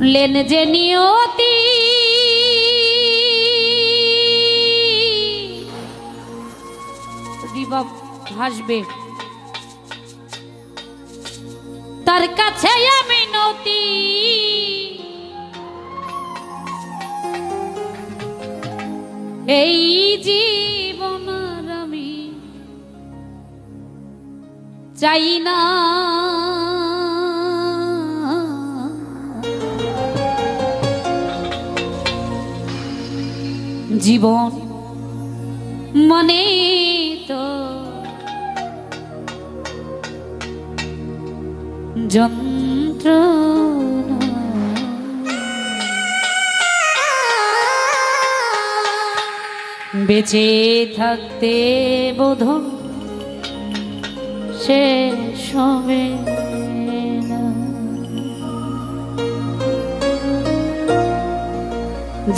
Lane যে নিয়তি রিবাব হাসবে তার কাছে আমি নতি। এই জীবন আমি চাই না। জীবন মানে তো যন্ত্র বেঁচে থাকতে বোধ হবে না।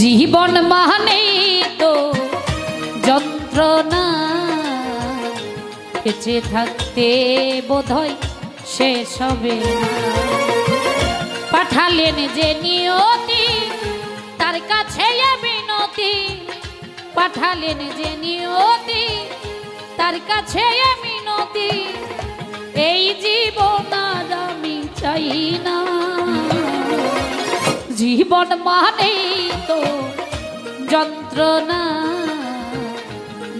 জীবন মানে তো যন্ত্রণা বেঁচে থাকতে বোধহয় শেষ হবে পাঠালেন যে নিয়তি, তার কাছে বিনতি। পাঠালেন যে নিয়তি, তার কাছে মিনতি এই জীবন আর আমি চাই না। জীবন মানেই তো যন্ত্রণা।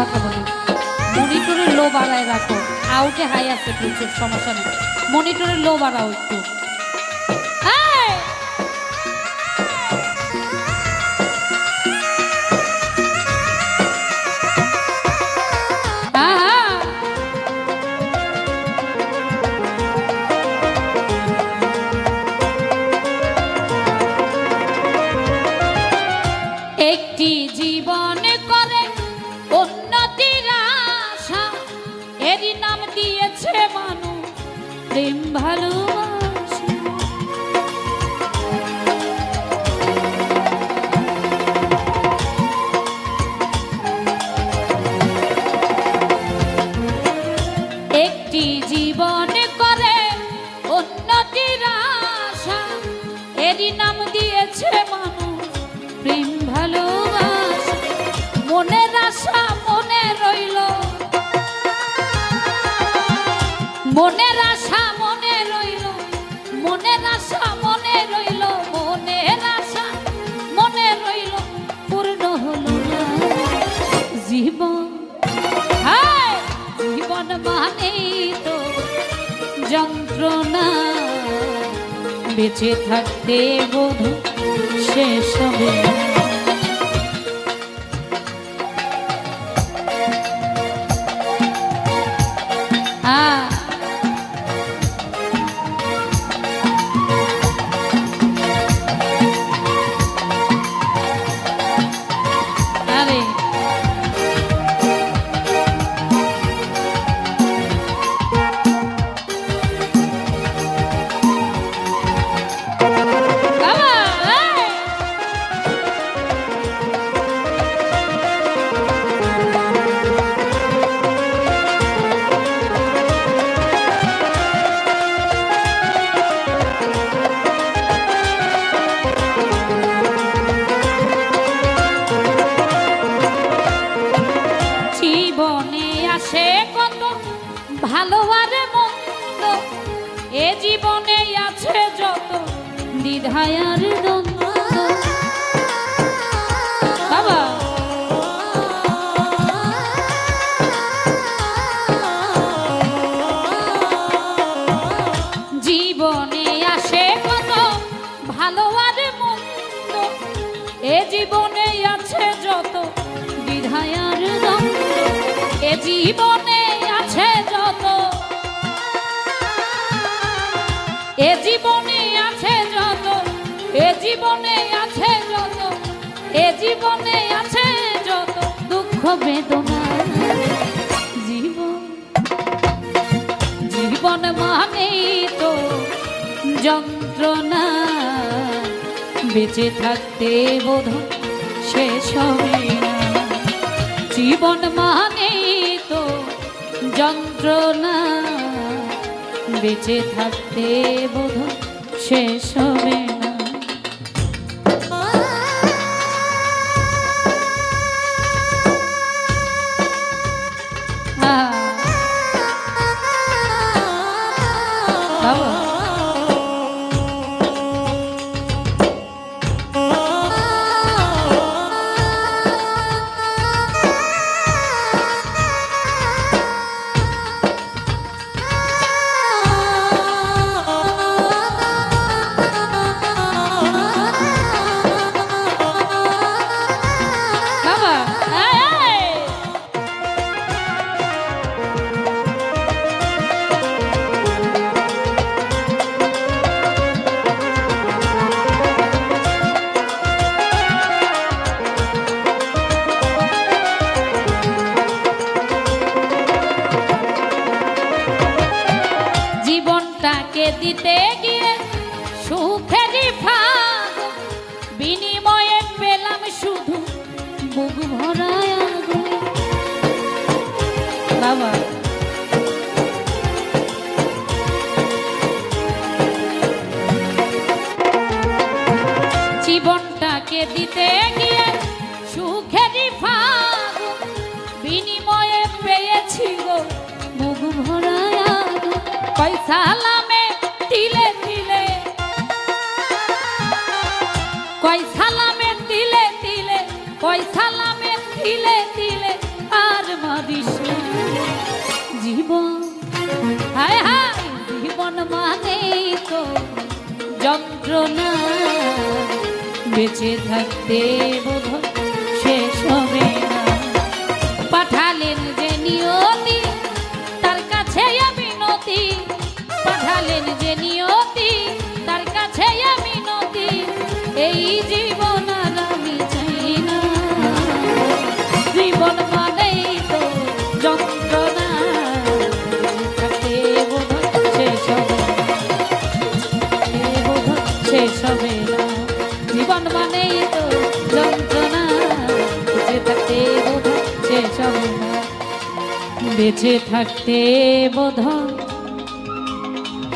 কথা বলি। মনিটরের লো বাড়ায় রাখো। আউটে হাই আছে প্রচুর সমস্যা নেই। মনিটরের লো বাড়াও একটু। এরই নাম দিয়েছে মানুষ প্রেম ভালোবাসা। মনের আশা মনে রইল। মনের আশা মনে রইল, মনের আশা মনে রইল, মনের আশা মনে রইল, পূর্ণ হলো না জীবন। জীবন মানে তো যন্ত্রণা। বেঁচে থাকতে বধু শেষ হবে মন্দ, এ জীবনে আছে যত দ্বিধায় দ্বন্দ্ব। বাবা। জীবনে আসে কত ভালো মন্দ, এ জীবনে আছে যত দ্বিধায় দ্বন্দ্ব। এ জীবনে জীবনে আছে যত দুঃখ জীবন জীবন তো যন্ত্রণা। বেঁচে থাকতে বোধ শেষ হবে জীবন মানে তো যন্ত্রণা। বেঁচে থাকতে বোধ শেষ হবে পেলাম শুধু বুক বাবা। জীবনটাকে দিতে গিয়ে সুখেরই ভাগ বিনিময়ে পেয়েছি গো আগুন। পয়সা তিলে তিলে। পয়সা লামে দিলে দিলে আর মারিস। জীবন, হায় হায়, জীবন মানে তো যন্ত্রণা বেঁচে থাকতে বোধ শেষ হবে বেঁচে থাকতে বোধ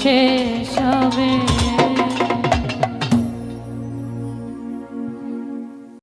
শেষ হবে।